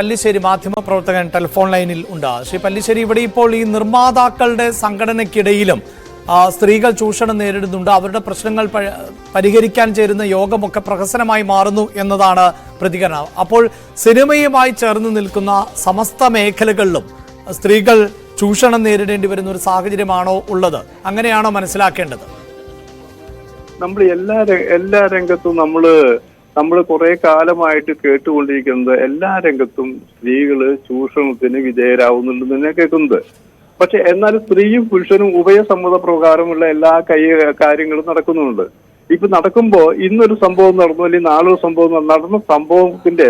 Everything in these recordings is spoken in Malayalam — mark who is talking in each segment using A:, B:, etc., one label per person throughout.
A: പല്ലിശ്ശേരി മാധ്യമപ്രവർത്തകൻ ടെലിഫോൺ ലൈനിൽ ഉണ്ട്. ശ്രീ പല്ലിശ്ശേരി ഇവിടെ ഇപ്പോൾ ഈ നിർമ്മാതാക്കളുടെ സംഘടനയ്ക്കിടയിലും സ്ത്രീകൾ ചൂഷണം നേരിടുന്നുണ്ട്. അവരുടെ പ്രശ്നങ്ങൾ പരിഹരിക്കാൻ ചേരുന്ന യോഗമൊക്കെ പ്രഹസനമായി മാറുന്നു എന്നതാണ് പ്രതികരണം. അപ്പോൾ സിനിമയുമായി ചേർന്ന് നിൽക്കുന്ന സമസ്ത മേഖലകളിലും സ്ത്രീകൾ ചൂഷണം നേരിടേണ്ടി വരുന്ന ഒരു സാഹചര്യമാണോ ഉള്ളത്? അങ്ങനെയാണോ മനസ്സിലാക്കേണ്ടത്?
B: നമ്മൾ എല്ലാ എല്ലാ രംഗത്തും നമ്മൾ നമ്മൾ കുറെ കാലമായിട്ട് കേട്ടുകൊണ്ടിരിക്കുന്നത് എല്ലാ രംഗത്തും സ്ത്രീകൾ ചൂഷണത്തിന് വിധേയരാകുന്നുണ്ടെന്ന് തന്നെ കേൾക്കുന്നത് പക്ഷെ എന്നാൽ സ്ത്രീയും പുരുഷനും ഉഭയസമ്മത പ്രകാരമുള്ള എല്ലാ കൈ കാര്യങ്ങളും നടക്കുന്നുണ്ട്. ഇപ്പൊ നടക്കുമ്പോ ഇന്നൊരു സംഭവം നടന്നു അല്ലെങ്കിൽ നാളൊരു സംഭവം നടന്നു. നടന്ന സംഭവത്തിന്റെ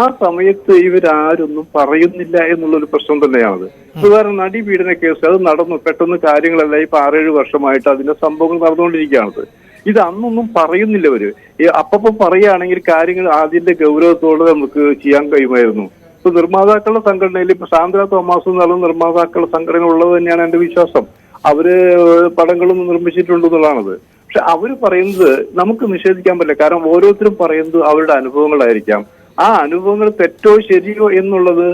B: ആ സമയത്ത് ഇവരാരൊന്നും പറയുന്നില്ല എന്നുള്ളൊരു പ്രശ്നം തന്നെയാണ് ഉദാഹരണം നടി പീഡന കേസ് അത് നടന്നു പെട്ടെന്ന് കാര്യങ്ങളല്ല ഇപ്പൊ ആറേഴ് വർഷമായിട്ട് അതിന്റെ സംഭവങ്ങൾ നടന്നുകൊണ്ടിരിക്കുകയാണത്. ഇത് അന്നൊന്നും പറയുന്നില്ല അവർ ഈ അപ്പപ്പോ പറയുകയാണെങ്കിൽ കാര്യങ്ങൾ ആദ്യത്തെ ഗൗരവത്തോടെ നമുക്ക് ചെയ്യാൻ കഴിയുമായിരുന്നു. ഇപ്പൊ നിർമ്മാതാക്കളുടെ സംഘടനയിൽ ഇപ്പൊ സാന്ദ്ര തോമസ് എന്നുള്ള നിർമ്മാതാക്കളുടെ സംഘടന ഉള്ളത് തന്നെയാണ് എന്റെ വിശ്വാസം. അവർ പടങ്ങളും നിർമ്മിച്ചിട്ടുണ്ടെന്നുള്ളതാണത് പക്ഷെ അവർ പറയുന്നത് നമുക്ക് നിഷേധിക്കാൻ പറ്റില്ല. കാരണം ഓരോരുത്തരും പറയുന്നത് അവരുടെ അനുഭവങ്ങളായിരിക്കാം. ആ അനുഭവങ്ങൾ തെറ്റോ ശരിയോ എന്നുള്ളത്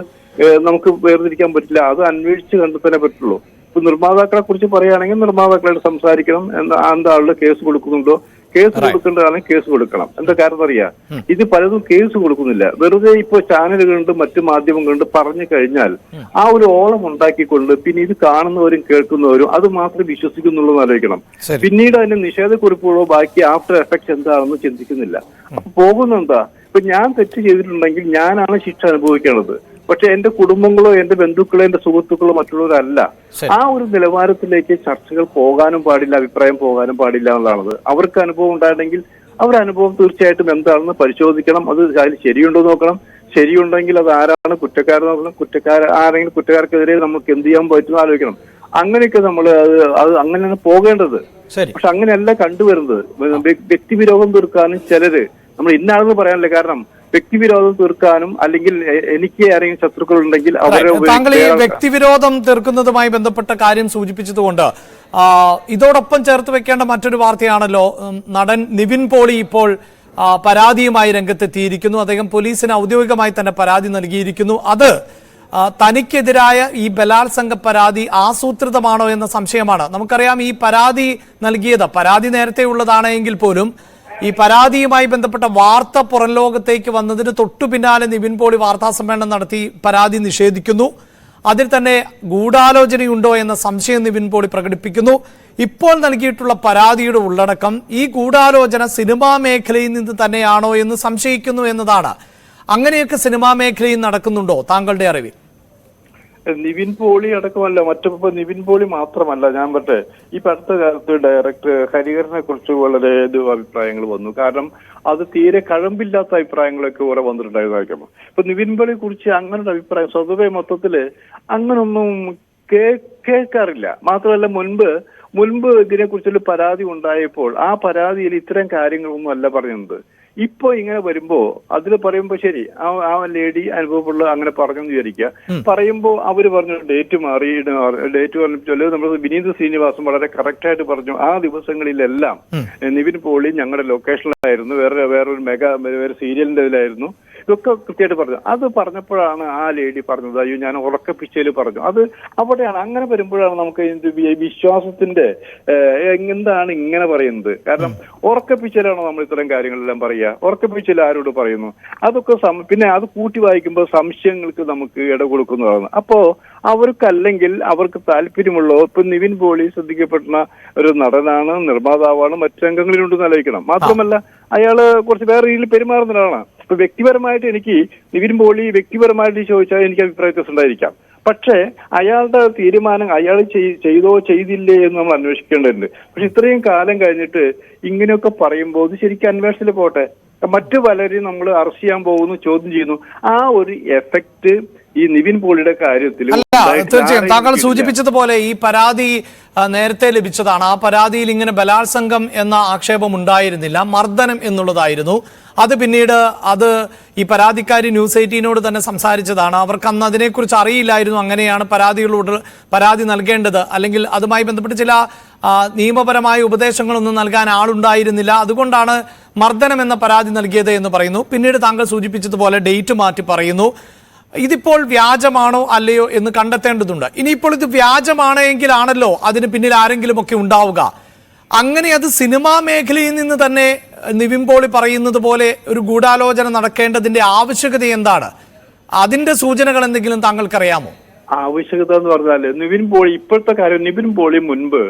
B: നമുക്ക് വേർതിരിക്കാൻ പറ്റില്ല. അത് അന്വേഷിച്ച് കണ്ടെത്താനേ പറ്റുള്ളൂ. ഇപ്പൊ നിർമ്മാതാക്കളെ കുറിച്ച് പറയുകയാണെങ്കിൽ നിർമ്മാതാക്കളായിട്ട് സംസാരിക്കണം എന്ന എന്താളുടെ കേസ് കൊടുക്കുന്നുണ്ടോ? കേസ് കൊടുക്കേണ്ടതാണെങ്കിൽ കേസ് കൊടുക്കണം. എന്താ കാരണം അറിയാം? ഇത് പലതും കേസ് കൊടുക്കുന്നില്ല. വെറുതെ ഇപ്പൊ ചാനലുകളുണ്ട് മറ്റു മാധ്യമങ്ങൾ ഉണ്ട് പറഞ്ഞു കഴിഞ്ഞാൽ ആ ഒരു ഓളം ഉണ്ടാക്കിക്കൊണ്ട് പിന്നെ ഇത് കാണുന്നവരും കേൾക്കുന്നവരും അത് മാത്രം വിശ്വസിക്കുന്നുള്ളൂ എന്ന് ആലോചിക്കണം. പിന്നീട് അതിന്റെ നിഷേധക്കുറിപ്പുകളോ ബാക്കി ആഫ്റ്റർ എഫക്ട്സ് എന്താണെന്ന് ചിന്തിക്കുന്നില്ല. അപ്പൊ പോകുന്നെന്താ ഇപ്പൊ ഞാൻ തെറ്റ് ചെയ്തിട്ടുണ്ടെങ്കിൽ ഞാനാണ് ശിക്ഷ അനുഭവിക്കേണ്ടത്. പക്ഷെ എന്റെ കുടുംബങ്ങളോ എന്റെ ബന്ധുക്കളോ എന്റെ സുഹൃത്തുക്കളോ മറ്റുള്ളവരല്ല. ആ ഒരു നിലവാരത്തിലേക്ക് ചർച്ചകൾ പോകാനും പാടില്ല അഭിപ്രായം പോകാനും പാടില്ല എന്നുള്ളതാണത് അവർക്ക് അനുഭവം ഉണ്ടായിരുന്നെങ്കിൽ അവരുടെ അനുഭവം തീർച്ചയായിട്ടും എന്താണെന്ന് പരിശോധിക്കണം. അത് അതിൽ ശരിയുണ്ടോ നോക്കണം. ശരിയുണ്ടെങ്കിൽ അത് ആരാണ് കുറ്റക്കാരെന്ന് നോക്കണം. കുറ്റക്കാർ ആരെങ്കിലും കുറ്റക്കാർക്കെതിരെ നമുക്ക് എന്ത് ചെയ്യാൻ പറ്റുമെന്ന് ആലോചിക്കണം. അങ്ങനെയൊക്കെ നമ്മൾ അത് അത് അങ്ങനെയാണ് പോകേണ്ടത്. പക്ഷെ അങ്ങനെയല്ല കണ്ടുവരുന്നത്. വ്യക്തി വ്യക്തിവിരോധം തീർക്കാനും ചിലര് നമ്മൾ ഇന്നാണെന്ന് പറയാനല്ലേ കാരണം വ്യക്തിവിരോധം തീർക്കാനും അല്ലെങ്കിൽ എനിക്ക് ആരെങ്കിലും ശത്രുക്കൾ ഉണ്ടെങ്കിൽ അവരെ.
A: താങ്കൾ ഈ വ്യക്തിവിരോധം തീർക്കുന്നതുമായി ബന്ധപ്പെട്ട കാര്യം സൂചിപ്പിച്ചതുകൊണ്ട് ഇതോടൊപ്പം ചേർത്ത് വെക്കേണ്ട മറ്റൊരു വാർത്തയാണല്ലോ നടൻ നിവിൻ പോളി ഇപ്പോൾ പരാതിയുമായി രംഗത്തെത്തിയിരിക്കുന്നു. അദ്ദേഹം പോലീസിന് ഔദ്യോഗികമായി തന്നെ പരാതി നൽകിയിരിക്കുന്നു. അത് തനിക്കെതിരായ ഈ ബലാത്സംഗ പരാതി ആസൂത്രിതമാണോ എന്ന സംശയമാണ്. നമുക്കറിയാം ഈ പരാതി നൽകിയത് പരാതി നേരത്തെ ഉള്ളതാണെങ്കിൽ പോലും ഈ പരാതിയുമായി ബന്ധപ്പെട്ട വാർത്ത പുറം ലോകത്തേക്ക് വന്നതിന് തൊട്ടു പിന്നാലെ നിവിൻ പോളി വാർത്താ സമ്മേളനം നടത്തി പരാതി നിഷേധിക്കുന്നു. അതിൽ തന്നെ ഗൂഢാലോചനയുണ്ടോ എന്ന സംശയം നിവിൻ പോളി പ്രകടിപ്പിക്കുന്നു. ഇപ്പോൾ നൽകിയിട്ടുള്ള പരാതിയുടെ ഉള്ളടക്കം ഈ ഗൂഢാലോചന സിനിമാ മേഖലയിൽ നിന്ന് തന്നെയാണോ എന്ന് സംശയിക്കുന്നു എന്നതാണ്. അങ്ങനെയൊക്കെ സിനിമാ മേഖലയിൽ നടക്കുന്നുണ്ടോ താങ്കളുടെ അറിവിൽ?
B: നിവിൻ പോളി അടക്കമല്ല മറ്റിപ്പോ നിവിൻ പോളി മാത്രമല്ല. ഞാൻ പറ്റേ ഈ അടുത്ത കാലത്ത് ഡയറക്ടർ ഹരിഹരനെ കുറിച്ച് വളരെ അഭിപ്രായങ്ങൾ വന്നു. കാരണം അത് തീരെ കഴമ്പില്ലാത്ത അഭിപ്രായങ്ങളൊക്കെ കുറെ വന്നിട്ടുണ്ടായിരുന്നു ഇപ്പൊ നിവിൻ പോളിയെ കുറിച്ച് അങ്ങനെ ഒരു അഭിപ്രായം സ്വതവേ മൊത്തത്തിൽ അങ്ങനൊന്നും കേ കേൾക്കാറില്ല. മാത്രമല്ല മുൻപ് മുൻപ് ഇതിനെ കുറിച്ചൊരു പരാതി ഉണ്ടായപ്പോൾ ആ പരാതിയിൽ ഇത്തരം കാര്യങ്ങളൊന്നും അല്ല പറയുന്നത്. ഇപ്പൊ ഇങ്ങനെ വരുമ്പോ അതിൽ പറയുമ്പോ ശരി ആ ആ ലേഡി അനുഭവമുള്ള അങ്ങനെ പറഞ്ഞു എന്ന് വിചാരിക്കുക പറയുമ്പോ അവർ പറഞ്ഞു ഡേറ്റ് മാറി ഡേറ്റ് പറഞ്ഞാൽ നമ്മൾ വിനീത് ശ്രീനിവാസൻ വളരെ കറക്റ്റായിട്ട് പറഞ്ഞു ആ ദിവസങ്ങളിലെല്ലാം നിവിൻ പോളി ഞങ്ങളുടെ ലൊക്കേഷനിലായിരുന്നു വേറെ വേറൊരു മെഗാ വേറെ സീരിയലിന്റെ ഇതിലായിരുന്നു. ഇതൊക്കെ കൃത്യമായിട്ട് പറഞ്ഞു. അത് പറഞ്ഞപ്പോഴാണ് ആ ലേഡി പറഞ്ഞത് അയ്യോ ഞാൻ ഉറക്കപ്പിച്ചയിൽ പറഞ്ഞു. അത് അവിടെയാണ്. അങ്ങനെ വരുമ്പോഴാണ് നമുക്ക് വിശ്വാസത്തിന്റെ എന്താണ് ഇങ്ങനെ പറയുന്നത്? കാരണം ഉറക്കപ്പിച്ചലാണോ നമ്മൾ ഇത്തരം കാര്യങ്ങളെല്ലാം പറയുക? ഉറക്കപ്പിച്ചൽ ആരോട് പറയുന്നു? അതൊക്കെ പിന്നെ അത് കൂട്ടി വായിക്കുമ്പോൾ സംശയങ്ങൾക്ക് നമുക്ക് ഇട കൊടുക്കുന്നതാണ് അപ്പോ അവർക്കല്ലെങ്കിൽ അവർക്ക് താല്പര്യമുള്ളോ ഇപ്പൊ നിവിൻ പോളി ശ്രദ്ധിക്കപ്പെടുന്ന ഒരു നടനാണ് നിർമ്മാതാവാണ് മറ്റു രംഗങ്ങളിലുണ്ടെന്ന് ആലോചിക്കണം. മാത്രമല്ല അയാൾ കുറച്ച് വേറെ രീതിയിൽ പെരുമാറുന്ന ഒരാളാണ്. ഇപ്പൊ വ്യക്തിപരമായിട്ട് എനിക്ക് നിവിൻ പോളി വ്യക്തിപരമായിട്ട് ചോദിച്ചാൽ എനിക്ക് അഭിപ്രായ വ്യത്യാസം ഉണ്ടായിരിക്കാം. പക്ഷേ അയാളുടെ തീരുമാനം അയാൾ ചെയ്തോ ചെയ്തില്ലേ എന്ന് നമ്മൾ അന്വേഷിക്കേണ്ടതുണ്ട്. പക്ഷെ ഇത്രയും കാലം കഴിഞ്ഞിട്ട് ഇങ്ങനെയൊക്കെ പറയുമ്പോൾ ഇത് ശരിക്കും അന്വേഷണത്തിൽ പോട്ടെ. മറ്റു പലരെയും നമ്മൾ അറസ്റ്റ് ചെയ്യാൻ പോകുന്നു ചോദ്യം ചെയ്യുന്നു. ആ ഒരു എഫക്റ്റ് ഈ നിവിൻ പോളിയുടെ കാര്യത്തിൽ
A: അല്ല. തീർച്ചയായും. താങ്കൾ സൂചിപ്പിച്ചതുപോലെ ഈ പരാതി നേരത്തെ ലഭിച്ചതാണ്. ആ പരാതിയിൽ ഇങ്ങനെ ബലാത്സംഗം എന്ന ആക്ഷേപം ഉണ്ടായിരുന്നില്ല. മർദ്ദനം എന്നുള്ളതായിരുന്നു. അത് പിന്നീട് അത് ഈ പരാതിക്കാരി ന്യൂസ് എയ്റ്റീനോട് തന്നെ സംസാരിച്ചതാണ്. അവർക്ക് അന്ന് അതിനെക്കുറിച്ച് അറിയില്ലായിരുന്നു. അങ്ങനെയാണ് പരാതികളോട് പരാതി നൽകേണ്ടത്. അല്ലെങ്കിൽ അതുമായി ബന്ധപ്പെട്ട് ചില നിയമപരമായ ഉപദേശങ്ങളൊന്നും നൽകാൻ ആളുണ്ടായിരുന്നില്ല. അതുകൊണ്ടാണ് മർദ്ദനം എന്ന പരാതി നൽകിയത് എന്ന് പറയുന്നു. പിന്നീട് താങ്കൾ സൂചിപ്പിച്ചതുപോലെ ഡേറ്റ് മാറ്റി പറയുന്നു. ഇതിപ്പോൾ വ്യാജമാണോ അല്ലയോ എന്ന് കണ്ടെത്തേണ്ടതുണ്ട്. ഇനിയിപ്പോൾ ഇത് വ്യാജമാണെങ്കിലാണല്ലോ അതിന് പിന്നിൽ ആരെങ്കിലും ഒക്കെ ഉണ്ടാവുക. അങ്ങനെ അത് സിനിമാ മേഖലയിൽ നിന്ന് തന്നെ നിവിൻ പോളി പറയുന്നത് പോലെ ഒരു ഗൂഢാലോചന നടക്കേണ്ടതിന്റെ ആവശ്യകത എന്താണ്? അതിന്റെ സൂചനകൾ എന്തെങ്കിലും താങ്കൾക്കറിയാമോ?
B: ആവശ്യകത എന്ന് പറഞ്ഞാൽ നിവിൻ പോളി ഇപ്പോഴത്തെ കാര്യം നിവിൻ പോളി മുൻപ്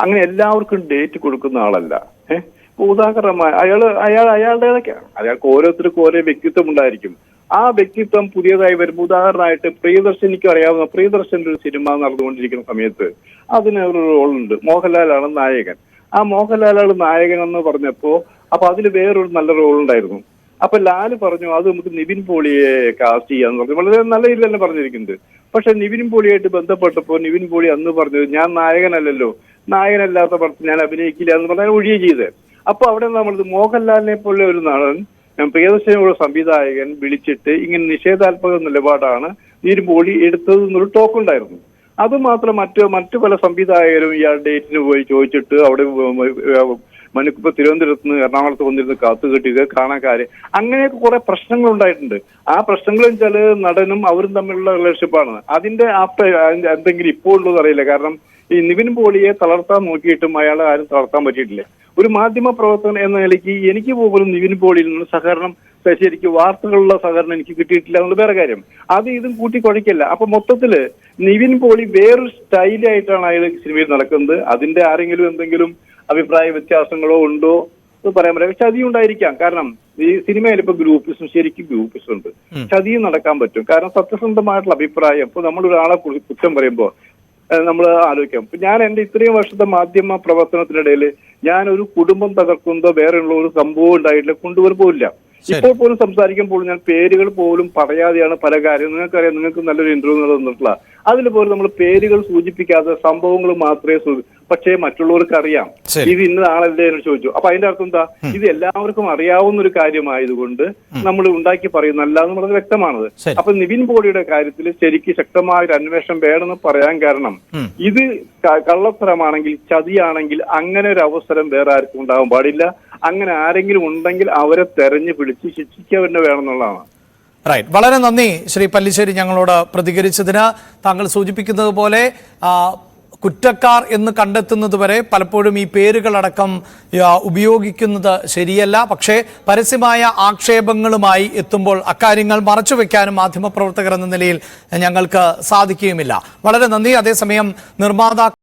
B: അങ്ങനെ എല്ലാവർക്കും ഡേറ്റ് കൊടുക്കുന്ന ആളല്ല. ഏഹ് ഉദാഹരണമായി അയാൾ അയാൾ അയാളുടേതൊക്കെയാണ് അയാൾക്ക് ഓരോരുത്തർക്കും ഓരോ വ്യക്തിത്വം ഉണ്ടായിരിക്കും. ആ വ്യക്തിത്വം പുതിയതായി വരുമ്പോൾ ഉദാഹരണമായിട്ട് പ്രിയദർശനിക്ക് അറിയാവുന്ന പ്രിയദർശന്റെ ഒരു സിനിമ നടന്നുകൊണ്ടിരിക്കുന്ന സമയത്ത് അതിന് ഒരു റോളുണ്ട് മോഹൻലാലാണ് നായകൻ. ആ മോഹൻലാലാണ് നായകൻ എന്ന് പറഞ്ഞപ്പോ അപ്പൊ അതിൽ വേറൊരു നല്ല റോൾ ഉണ്ടായിരുന്നു. അപ്പൊ ലാൽ പറഞ്ഞു അത് നമുക്ക് നിവിൻ പോളിയെ കാസ്റ്റ് ചെയ്യാന്ന് പറഞ്ഞു. വളരെ നല്ല രീതിയിലല്ലേ പറഞ്ഞിരിക്കുന്നത് പക്ഷെ നിവിൻ പോളിയായിട്ട് ബന്ധപ്പെട്ടപ്പോ നിവിൻ പോളി അന്ന് പറഞ്ഞത് ഞാൻ നായകനല്ലല്ലോ. നായകനല്ലാത്ത പടത്തിൽ ഞാൻ അഭിനയിക്കില്ല എന്ന് പറഞ്ഞാൽ ഒഴിയുക ചെയ്ത്. അപ്പൊ അവിടെ നമ്മളത് മോഹൻലാലിനെ പോലെ ഒരു നടൻ പ്രിയദർശനുള്ള സംവിധായകൻ വിളിച്ചിട്ട് ഇങ്ങനെ നിഷേധാത്മക നിലപാടാണ് പോളി എടുത്തത് എന്നൊരു ടോക്ക് ഉണ്ടായിരുന്നു. അത് മാത്രം മറ്റു മറ്റു പല സംവിധായകരും ഇയാൾ ഡേറ്റിന് പോയി ചോദിച്ചിട്ട് അവിടെ മനുക്കിപ്പോ തിരുവനന്തപുരത്ത് നിന്ന് എറണാകുളത്ത് വന്നിരുന്ന് കാത്തു കെട്ടിയത് കാണാക്കാര് അങ്ങനെയൊക്കെ കുറെ പ്രശ്നങ്ങൾ ഉണ്ടായിട്ടുണ്ട്. ആ പ്രശ്നങ്ങൾ വെച്ചാൽ നടനും അവരും തമ്മിലുള്ള റിലേഷൻഷിപ്പാണ് അതിന്റെ ആ എന്തെങ്കിലും ഇപ്പോൾ ഉള്ളത് അറിയില്ല. കാരണം ഈ നിവിൻ പോളിയെ തളർത്താൻ നോക്കിയിട്ടും അയാളെ ആരും തളർത്താൻ പറ്റിയിട്ടില്ല? ഒരു മാധ്യമ പ്രവർത്തകൻ എന്ന നിലയ്ക്ക് എനിക്ക് പോലും നിവിൻ പോളിയിൽ നിന്ന് സഹകരണം ശരിക്ക് വാർത്തകളുള്ള സഹകരണം എനിക്ക് കിട്ടിയിട്ടില്ല എന്നുള്ള വേറെ കാര്യം. അത് ഇതും കൂട്ടി കുഴക്കില്ല അപ്പൊ മൊത്തത്തിൽ നിവിൻ പോളി വേറൊരു സ്റ്റൈലായിട്ടാണ് അയാൾ സിനിമയിൽ നടക്കുന്നത്. അതിന്റെ ആരെങ്കിലും എന്തെങ്കിലും അഭിപ്രായ വ്യത്യാസങ്ങളോ ഉണ്ടോ എന്ന് പറയാൻ പറ്റില്ല. ചതി ഉണ്ടായിരിക്കാം. കാരണം ഈ സിനിമയിൽ ഇപ്പൊ ഗ്രൂപ്പിസം ശരിക്കും ഗ്രൂപ്പിസം ഉണ്ട്. ചതിയും നടക്കാൻ പറ്റും. കാരണം സത്യസന്ധമായിട്ടുള്ള അഭിപ്രായം. ഇപ്പൊ നമ്മൾ ഒരാളെ കുറി- കുറ്റം പറയുമ്പോൾ നമ്മൾ ആലോചിക്കാം. ഞാൻ എന്റെ ഇത്രയും വർഷത്തെ മാധ്യമ പ്രവർത്തനത്തിനിടയിൽ ഞാൻ ഒരു കുടുംബം തകർക്കുന്നതോ വേറെയുള്ള ഒരു സംഭവം ഉണ്ടായിട്ടില്ല കൊണ്ടുവരുമ്പോഴില്ല ഇപ്പോൾ പോലും സംസാരിക്കുമ്പോൾ ഞാൻ പേരുകൾ പോലും പറയാതെയാണ് പല കാര്യം നിങ്ങൾക്കറിയാം നിങ്ങൾക്ക് നല്ലൊരു ഇന്റർവ്യൂ നടന്നിട്ടുള്ള അതിൽ പോലും നമ്മൾ പേരുകൾ സൂചിപ്പിക്കാതെ സംഭവങ്ങൾ മാത്രമേ പക്ഷേ മറ്റുള്ളവർക്ക് അറിയാം. ഇത് ഇന്ന ആളല്ലേ എന്ന് ചോദിച്ചു. അപ്പൊ അതിന്റെ അർത്ഥം എന്താ? ഇത് എല്ലാവർക്കും അറിയാവുന്ന ഒരു കാര്യമായതുകൊണ്ട് നമ്മൾ ഉണ്ടാക്കി പറയുന്ന അല്ലാന്ന് പറഞ്ഞത് വ്യക്തമാണത്. അപ്പൊ നിവിൻ പോളിയുടെ കാര്യത്തിൽ ശരിക്ക് ശക്തമായ ഒരു അന്വേഷണം വേണമെന്ന് പറയാൻ കാരണം ഇത് കള്ളത്തരമാണെങ്കിൽ ചതിയാണെങ്കിൽ അങ്ങനെ ഒരു അവസരം വേറെ ആർക്കും ഉണ്ടാകാൻ പാടില്ല. അങ്ങനെ ആരെങ്കിലും ഉണ്ടെങ്കിൽ അവരെ തെരഞ്ഞു പിടിച്ച് ശിക്ഷിക്കുക തന്നെ വേണമെന്നുള്ളതാണ്
A: റൈറ്റ് വളരെ നന്ദി ശ്രീ പല്ലിശ്ശേരി ഞങ്ങളോട് പ്രതികരിച്ചതിന്. താങ്കൾ സൂചിപ്പിക്കുന്നത് പോലെ കുറ്റക്കാർ എന്ന് കണ്ടെത്തുന്നത് വരെ പലപ്പോഴും ഈ പേരുകളടക്കം ഉപയോഗിക്കുന്നത് ശരിയല്ല. പക്ഷേ പരസ്യമായ ആക്ഷേപങ്ങളുമായി എത്തുമ്പോൾ അക്കാര്യങ്ങൾ മറച്ചുവെക്കാനും മാധ്യമപ്രവർത്തകർ എന്ന നിലയിൽ ഞങ്ങൾക്ക് സാധിക്കുകയുമില്ല. വളരെ നന്ദി. അതേസമയം നിർമ്മാതാക്കൾ